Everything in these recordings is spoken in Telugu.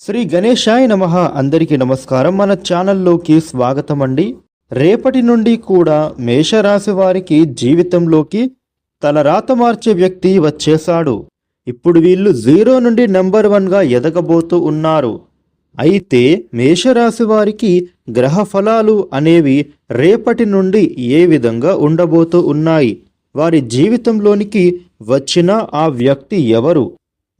శ్రీ గణేశాయ నమ. అందరికీ నమస్కారం. మన ఛానల్లోకి స్వాగతం అండి రేపటి నుండి కూడా మేషరాశి వారికి జీవితంలోకి తలరాత మార్చే వ్యక్తి వచ్చేశాడు. ఇప్పుడు వీళ్ళు జీరో నుండి నెంబర్ వన్గా ఎదగబోతూ ఉన్నారు. అయితే మేషరాశి వారికి గ్రహ ఫలాలు అనేవి రేపటి నుండి ఏ విధంగా ఉండబోతూ ఉన్నాయి? వారి జీవితంలోనికి వచ్చిన ఆ వ్యక్తి ఎవరు?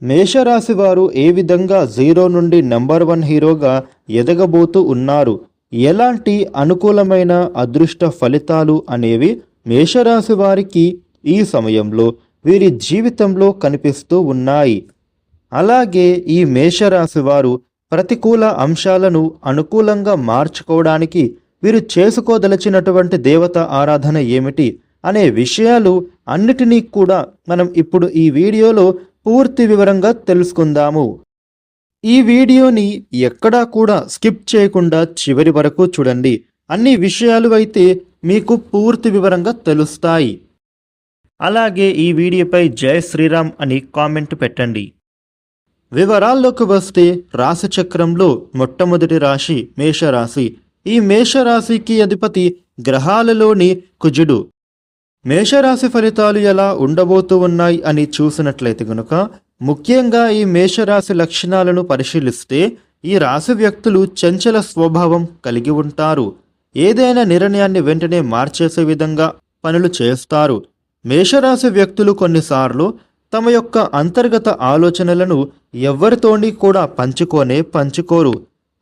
మేషరాశి వారు ఏ విధంగా జీరో నుండి నెంబర్ వన్ హీరోగా ఎదగబోతూ ఉన్నారు? ఎలాంటి అనుకూలమైన అదృష్ట ఫలితాలు అనేవి మేషరాశి వారికి ఈ సమయంలో వీరి జీవితంలో కనిపిస్తూ ఉన్నాయి. అలాగే ఈ మేషరాశి వారు ప్రతికూల అంశాలను అనుకూలంగా మార్చుకోవడానికి వీరు చేసుకోదలచినటువంటి దేవత ఆరాధన ఏమిటి? అనే విషయాలు అన్నిటినీ కూడా మనం ఇప్పుడు ఈ వీడియోలో పూర్తి వివరంగా తెలుసుకుందాము. ఈ వీడియోని ఎక్కడా కూడా స్కిప్ చేయకుండా చివరి వరకు చూడండి. అన్ని విషయాలు అయితే మీకు పూర్తి వివరంగా తెలుస్తాయి. అలాగే ఈ వీడియోపై జై శ్రీరామ్ అని కామెంట్ పెట్టండి. వివరాల్లోకి వస్తే రాశిచక్రంలో మొట్టమొదటి రాశి మేషరాశి. ఈ మేషరాశికి అధిపతి గ్రహాలలోని కుజుడు. మేషరాశి ఫలితాలు ఎలా ఉండబోతూ ఉన్నాయి అని చూసినట్లయితే గనుక ముఖ్యంగా ఈ మేషరాశి లక్షణాలను పరిశీలిస్తే ఈ రాశి వ్యక్తులు చంచల స్వభావం కలిగి ఉంటారు. ఏదైనా నిర్ణయాన్ని వెంటనే మార్చేసే విధంగా పనులు చేస్తారు. మేషరాశి వ్యక్తులు కొన్నిసార్లు తమ యొక్క అంతర్గత ఆలోచనలను ఎవ్వరితోని కూడా పంచుకోనే పంచుకోరు.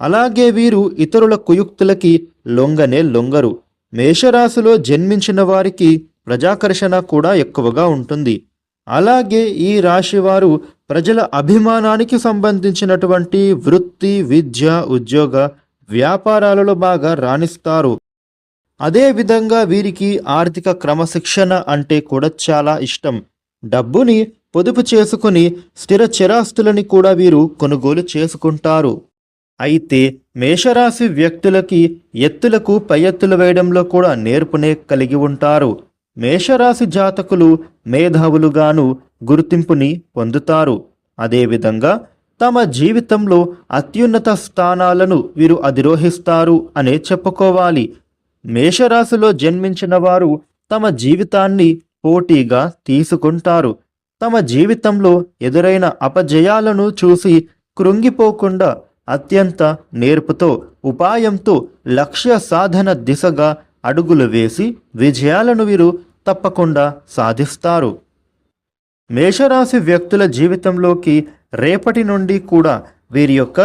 అలాగే వీరు ఇతరుల కుయుక్తులకి లొంగనే లొంగరు. మేషరాశిలో జన్మించిన వారికి ప్రజాకర్షణ కూడా ఎక్కువగా ఉంటుంది. అలాగే ఈ రాశి వారు ప్రజల అభిమానానికి సంబంధించినటువంటి వృత్తి విద్య ఉద్యోగ వ్యాపారాలలో బాగా రాణిస్తారు. అదేవిధంగా వీరికి ఆర్థిక క్రమశిక్షణ అంటే కూడా చాలా ఇష్టం. డబ్బుని పొదుపు చేసుకుని స్థిర చిరాస్తులని కూడా వీరు కొనుగోలు చేసుకుంటారు. అయితే మేషరాశి వ్యక్తులకి ఎత్తులకు పై ఎత్తులు వేయడంలో కూడా నేర్పునే కలిగి ఉంటారు. మేషరాశి జాతకులు మేధావులుగాను గుర్తింపుని పొందుతారు. అదేవిధంగా తమ జీవితంలో అత్యున్నత స్థానాలను వీరు అధిరోహిస్తారు అనే చెప్పుకోవాలి. మేషరాశిలో జన్మించిన వారు తమ జీవితాన్ని పోటీగా తీసుకుంటారు. తమ జీవితంలో ఎదురైన అపజయాలను చూసి కృంగిపోకుండా అత్యంత నేర్పుతో ఉపాయంతో లక్ష్య సాధన దిశగా అడుగులు వేసి విజయాలను వీరు తప్పకుండా సాధిస్తారు. మేషరాశి వ్యక్తుల జీవితంలోకి రేపటి నుండి కూడా వీరి యొక్క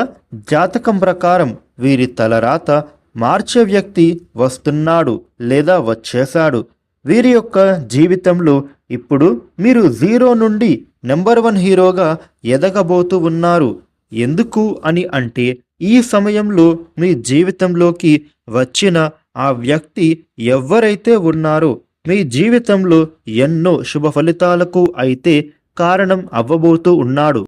జాతకం ప్రకారం వీరి తలరాత మార్చే వ్యక్తి వస్తున్నాడు లేదా వచ్చేశాడు. వీరి యొక్క జీవితంలో ఇప్పుడు మీరు జీరో నుండి నెంబర్ వన్ హీరోగా ఎదగబోతూ ఉన్నారు. ఎందుకు అని అంటే ఈ సమయంలో మీ జీవితంలోకి వచ్చిన ఆ వ్యక్తి ఎవరైతే ఉన్నారో మీ జీవితంలో ఎన్నో శుభ ఫలితాలకు అయితే కారణం అవ్వబోతూ ఉన్నాడు.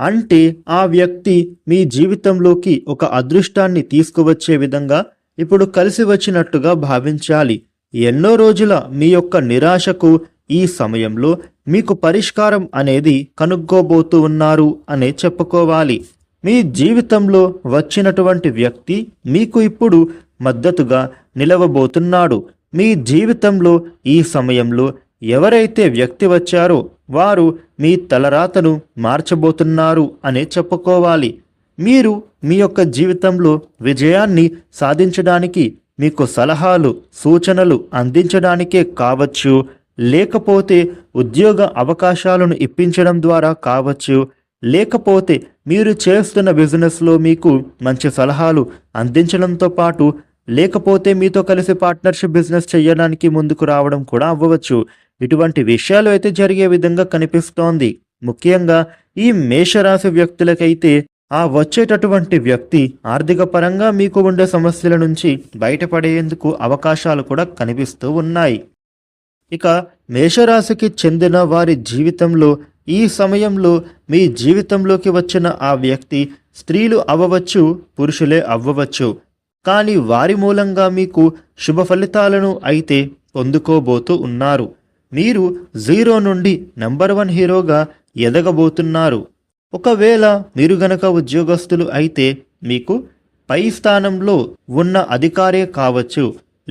అంటే ఆ వ్యక్తి మీ జీవితంలోకి ఒక అదృష్టాన్ని తీసుకువచ్చే విధంగా ఇప్పుడు కలిసి వచ్చినట్టుగా భావించాలి. ఎన్నో రోజుల మీ యొక్క నిరాశకు ఈ సమయంలో మీకు పరిష్కారం అనేది కనుక్కోబోతూ ఉన్నారు అనే చెప్పుకోవాలి. మీ జీవితంలో వచ్చినటువంటి వ్యక్తి మీకు ఇప్పుడు మద్దతుగా నిలవబోతున్నాడు. మీ జీవితంలో ఈ సమయంలో ఎవరైతే వ్యక్తి వచ్చారో వారు మీ తలరాతను మార్చబోతున్నారు అనే చెప్పుకోవాలి. మీరు మీ యొక్క జీవితంలో విజయాన్ని సాధించడానికి మీకు సలహాలు సూచనలు అందించడానికే కావచ్చు లేకపోతే ఉద్యోగ అవకాశాలను ఇప్పించడం ద్వారా కావచ్చు లేకపోతే మీరు చేస్తున్న బిజినెస్లో మీకు మంచి సలహాలు అందించడంతో పాటు లేకపోతే మీతో కలిసి పార్ట్నర్షిప్ బిజినెస్ చేయడానికి ముందుకు రావడం కూడా అవ్వవచ్చు. ఇటువంటి విషయాలు అయితే జరిగే విధంగా కనిపిస్తోంది. ముఖ్యంగా ఈ మేషరాశి వ్యక్తులకైతే ఆ వచ్చేటటువంటి వ్యక్తి ఆర్థిక పరంగా మీకు ఉండే సమస్యల నుంచి బయటపడేందుకు అవకాశాలు కూడా కనిపిస్తూ ఉన్నాయి. ఇక మేషరాశికి చెందిన వారి జీవితంలో ఈ సమయంలో మీ జీవితంలోకి వచ్చిన ఆ వ్యక్తి స్త్రీలు అవ్వవచ్చు పురుషులే అవ్వవచ్చు. కానీ వారి మూలంగా మీకు శుభ ఫలితాలను అయితే పొందుకోబోతూ ఉన్నారు. మీరు జీరో నుండి నెంబర్ వన్ హీరోగా ఎదగబోతున్నారు. ఒకవేళ మీరు గనక ఉద్యోగస్తులు అయితే మీకు పై స్థానంలో ఉన్న అధికారే కావచ్చు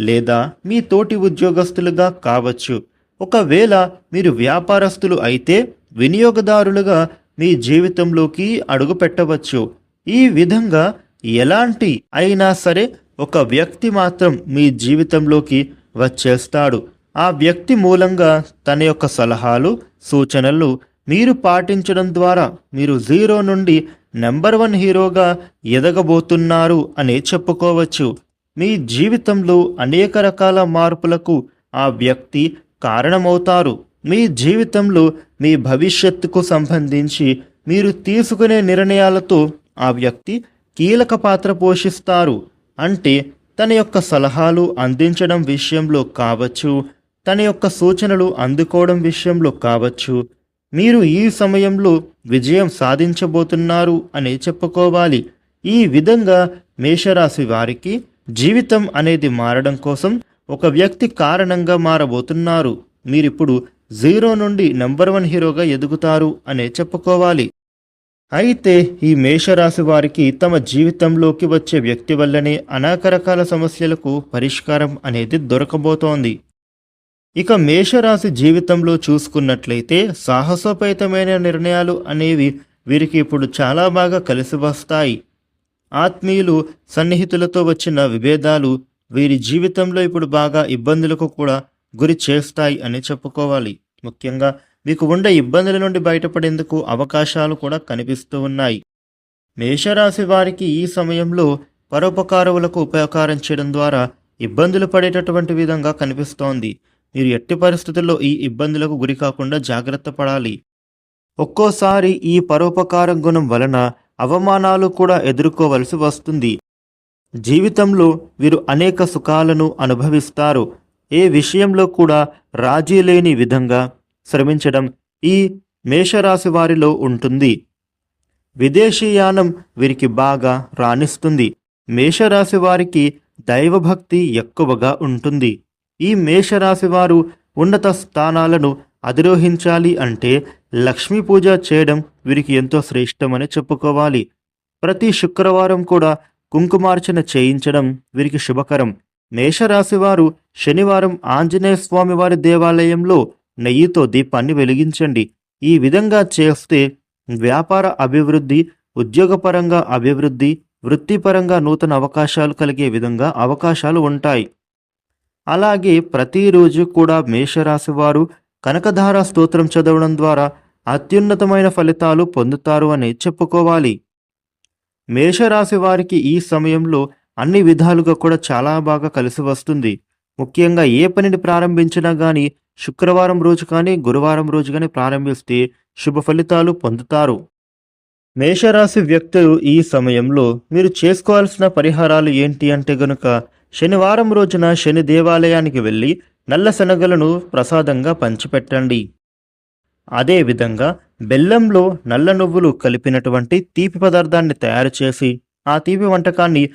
లేదా మీ తోటి ఉద్యోగస్తులుగా కావచ్చు. ఒకవేళ మీరు వ్యాపారస్తులు అయితే వినియోగదారులుగా మీ జీవితంలోకి అడుగు పెట్టవచ్చు. ఈ విధంగా ఎలాంటి అయినా సరే ఒక వ్యక్తి మాత్రం మీ జీవితంలోకి వచ్చేస్తాడు. ఆ వ్యక్తి మూలంగా తన యొక్క సలహాలు సూచనలు మీరు పాటించడం ద్వారా మీరు జీరో నుండి నెంబర్ వన్ హీరోగా ఎదగబోతున్నారు అనే చెప్పుకోవచ్చు. మీ జీవితంలో అనేక రకాల మార్పులకు ఆ వ్యక్తి కారణమవుతారు. మీ జీవితంలో మీ భవిష్యత్తుకు సంబంధించి మీరు తీసుకునే నిర్ణయాలతో ఆ వ్యక్తి కీలక పాత్ర పోషిస్తారు. అంటే తన యొక్క సలహాలు అందించడం విషయంలో కావచ్చు తన యొక్క సూచనలు అందుకోవడం విషయంలో కావచ్చు. మీరు ఈ సమయంలో విజయం సాధించబోతున్నారు అని చెప్పుకోవాలి. ఈ విధంగా మేషరాశి వారికి జీవితం అనేది మారడం కోసం ఒక వ్యక్తి కారణంగా మారబోతున్నారు. మీరిప్పుడు జీరో నుండి నెంబర్ వన్ హీరోగా ఎదుగుతారు అనే చెప్పుకోవాలి. అయితే ఈ మేషరాశి వారికి తమ జీవితంలోకి వచ్చే వ్యక్తి వల్లనే అనేక రకాల సమస్యలకు పరిష్కారం అనేది దొరకబోతోంది. ఇక మేషరాశి జీవితంలో చూసుకున్నట్లయితే సాహసోపేతమైన నిర్ణయాలు అనేవి వీరికి ఇప్పుడు చాలా బాగా కలిసి వస్తాయి. ఆత్మీయులు సన్నిహితులతో వచ్చిన విభేదాలు వీరి జీవితంలో ఇప్పుడు బాగా ఇబ్బందులకు కూడా గురి చేస్తాయి అని చెప్పుకోవాలి. ముఖ్యంగా మీకు ఉండే ఇబ్బందుల నుండి బయటపడేందుకు అవకాశాలు కూడా కనిపిస్తూ ఉన్నాయి. మేషరాశి వారికి ఈ సమయంలో పరోపకారులకు ఉపకారం చేయడం ద్వారా ఇబ్బందులు పడేటటువంటి విధంగా కనిపిస్తోంది. మీరు ఎట్టి పరిస్థితుల్లో ఈ ఇబ్బందులకు గురి కాకుండా జాగ్రత్త పడాలి. ఒక్కోసారి ఈ పరోపకార గుణం వలన అవమానాలు కూడా ఎదుర్కోవలసి వస్తుంది. జీవితంలో వీరు అనేక సుఖాలను అనుభవిస్తారు. ఏ విషయంలో కూడా రాజీ లేని విధంగా శ్రమించడం ఈ మేషరాశి వారిలో ఉంటుంది. విదేశీయానం వీరికి బాగా రాణిస్తుంది. మేషరాశి వారికి దైవభక్తి ఎక్కువగా ఉంటుంది. ఈ మేషరాశి వారు ఉన్నత స్థానాలను అధిరోహించాలి అంటే లక్ష్మీ పూజ చేయడం వీరికి ఎంతో శ్రేష్టమని చెప్పుకోవాలి. ప్రతి శుక్రవారం కూడా కుంకుమార్చన చేయించడం వీరికి శుభకరం. మేషరాశి వారు శనివారం ఆంజనేయ వారి దేవాలయంలో నెయ్యితో దీపాన్ని వెలిగించండి. ఈ విధంగా చేస్తే వ్యాపార అభివృద్ధి ఉద్యోగపరంగా అభివృద్ధి వృత్తిపరంగా నూతన అవకాశాలు కలిగే విధంగా అవకాశాలు ఉంటాయి. అలాగే ప్రతిరోజు కూడా మేషరాశి వారు కనకధార స్తోత్రం చదవడం ద్వారా అత్యున్నతమైన ఫలితాలు పొందుతారు అని చెప్పుకోవాలి. మేషరాశి వారికి ఈ సమయంలో అన్ని విధాలుగా కూడా చాలా బాగా కలిసి వస్తుంది. ముఖ్యంగా ఏ పనిని ప్రారంభించినా కానీ శుక్రవారం రోజు కానీ గురువారం రోజు కానీ ప్రారంభిస్తే శుభ ఫలితాలు పొందుతారు. మేషరాశి వ్యక్తులు ఈ సమయంలో మీరు చేసుకోవాల్సిన పరిహారాలు ఏంటి అంటే గనుక శనివారం రోజున శని దేవాలయానికి వెళ్ళి నల్ల శనగలను ప్రసాదంగా పంచిపెట్టండి. అదేవిధంగా బెల్లంలో నల్ల నువ్వులు కలిపినటువంటి తీపి పదార్థాన్ని తయారు చేసి ఆ తీపి వంటకాన్ని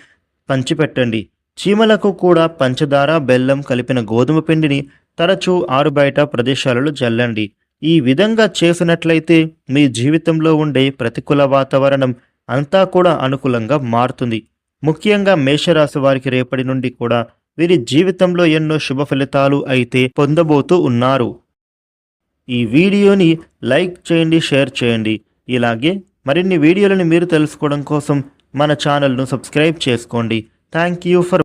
పంచిపెట్టండి. చీమలకు కూడా పంచదార బెల్లం కలిపిన గోధుమ పిండిని తరచూ ఆరుబయట ప్రదేశాలలో జల్లండి. ఈ విధంగా చేసినట్లయితే మీ జీవితంలో ఉండే ప్రతికూల వాతావరణం అంతా కూడా అనుకూలంగా మారుతుంది. ముఖ్యంగా మేషరాశి వారికి రేపటి నుండి కూడా వీరి జీవితంలో ఎన్నో శుభ ఫలితాలు అయితే పొందబోతూ ఉన్నారు. ఈ వీడియోని లైక్ చేయండి షేర్ చేయండి. ఇలాగే మరిన్ని వీడియోలను మీరు తెలుసుకోవడం కోసం మన ఛానల్ను సబ్స్క్రైబ్ చేసుకోండి. Thank you for